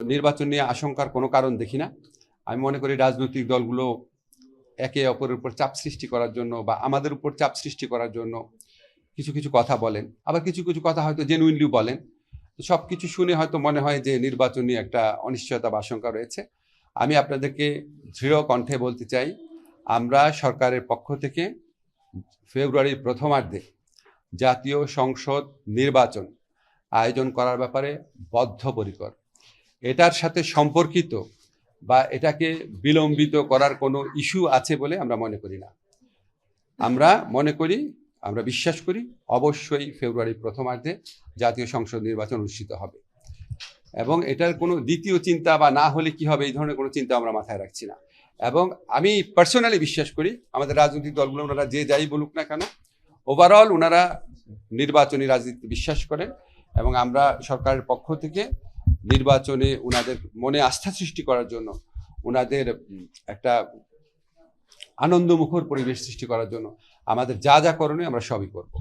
নির্বাচন নিয়ে আশঙ্কার কোনো কারণ দেখি না। আমি মনে করি রাজনৈতিক দলগুলো একে অপরের উপর চাপ সৃষ্টি করার জন্য বা আমাদের উপর চাপ সৃষ্টি করার জন্য কিছু কিছু কথা বলেন। আবার কিছু কিছু কথা হয়তো জেনুইনলি বলেন। সব কিছু শুনে হয়তো মনে হয় যে নির্বাচন নিয়ে একটা অনিশ্চয়তা বা আশঙ্কা রয়েছে। আমি আপনাদেরকে দৃঢ় কণ্ঠে বলতে চাই, আমরা সরকারের পক্ষ থেকে ফেব্রুয়ারির প্রথমার্ধে জাতীয় সংসদ নির্বাচন আয়োজন করার ব্যাপারে বদ্ধপরিকর। এটার সাথে সম্পর্কিত বা এটাকে বিলম্বিত করার কোনো ইস্যু আছে বলে আমরা মনে করি না। আমরা মনে করি, আমরা বিশ্বাস করি, অবশ্যই ফেব্রুয়ারির প্রথমার্ধে জাতীয় সংসদ নির্বাচন অনুষ্ঠিত হবে। এবং এটার কোনো দ্বিতীয় চিন্তা বা না হলে কি হবে এই ধরনের কোনো চিন্তা আমরা মাথায় রাখছি না। এবং আমি পার্সোনালি বিশ্বাস করি, আমাদের রাজনৈতিক দলগুলো, ওনারা যে যাই বলুক না কেন ওভারঅল ওনারা নির্বাচনী রাজনীতি বিশ্বাস করেন এবং আমরা সরকারের পক্ষ থেকে নির্বাচনে ওনাদের মনে আস্থা সৃষ্টি করার জন্য ওনাদের একটা আনন্দমুখর পরিবেশ সৃষ্টি করার জন্য আমাদের যা যা করণীয় আমরা সবই করব।